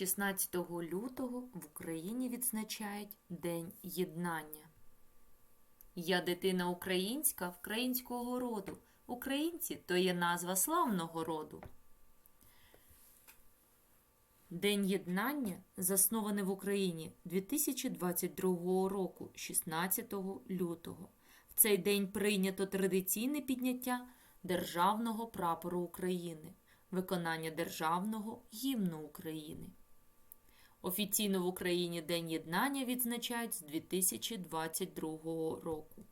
16 лютого в Україні відзначають День єднання. Я дитина українська українського роду. Українці то є назва славного роду. День єднання заснований в Україні 2022 року, 16 лютого. В цей день прийнято традиційне підняття Державного прапору України, виконання Державного гімну України. Офіційно в Україні День єднання відзначають з 2022 року.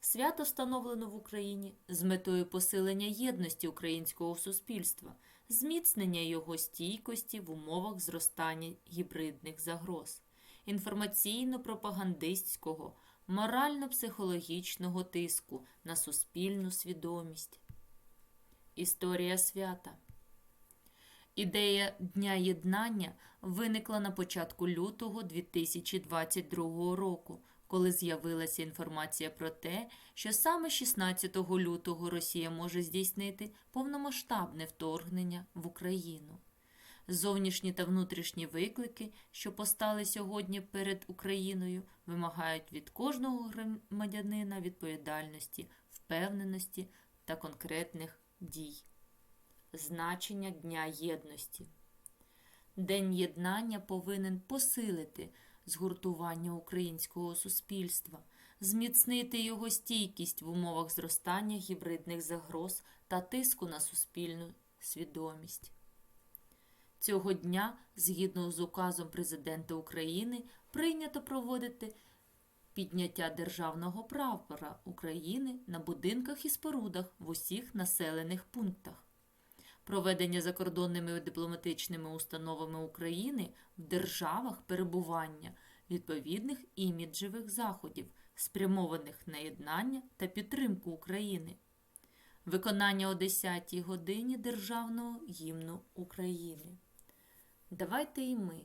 Свято встановлено в Україні з метою посилення єдності українського суспільства, зміцнення його стійкості в умовах зростання гібридних загроз, інформаційно-пропагандистського, морально-психологічного тиску на суспільну свідомість. Історія свята Ідея Дня єднання виникла на початку лютого 2022 року, коли з'явилася інформація про те, що саме 16 лютого Росія може здійснити повномасштабне вторгнення в Україну. Зовнішні та внутрішні виклики, що постали сьогодні перед Україною, вимагають від кожного громадянина відповідальності, впевненості та конкретних дій. Значення Дня єдності. День єднання повинен посилити згуртування українського суспільства, зміцнити його стійкість в умовах зростання гібридних загроз та тиску на суспільну свідомість. Цього дня, згідно з указом Президента України, прийнято проводити підняття державного прапора України на будинках і спорудах в усіх населених пунктах проведення закордонними дипломатичними установами України в державах перебування відповідних іміджевих заходів, спрямованих на єднання та підтримку України, виконання о 10 годині Державного гімну України. Давайте і ми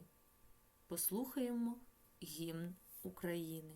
послухаємо гімн України.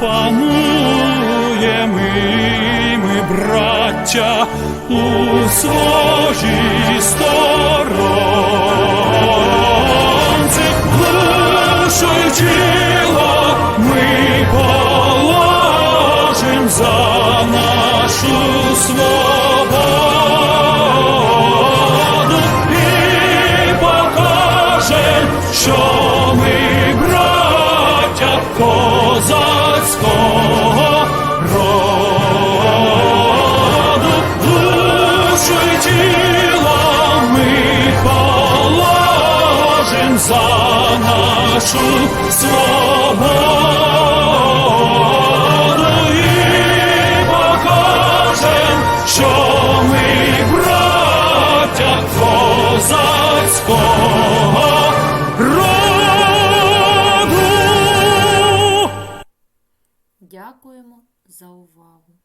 запануємо ми, браття, у своїй сторонці, душою тіло ми положим за нашу свободу душу ми за нашу свободу і що ми браття козацького роду. Дякуємо за увагу!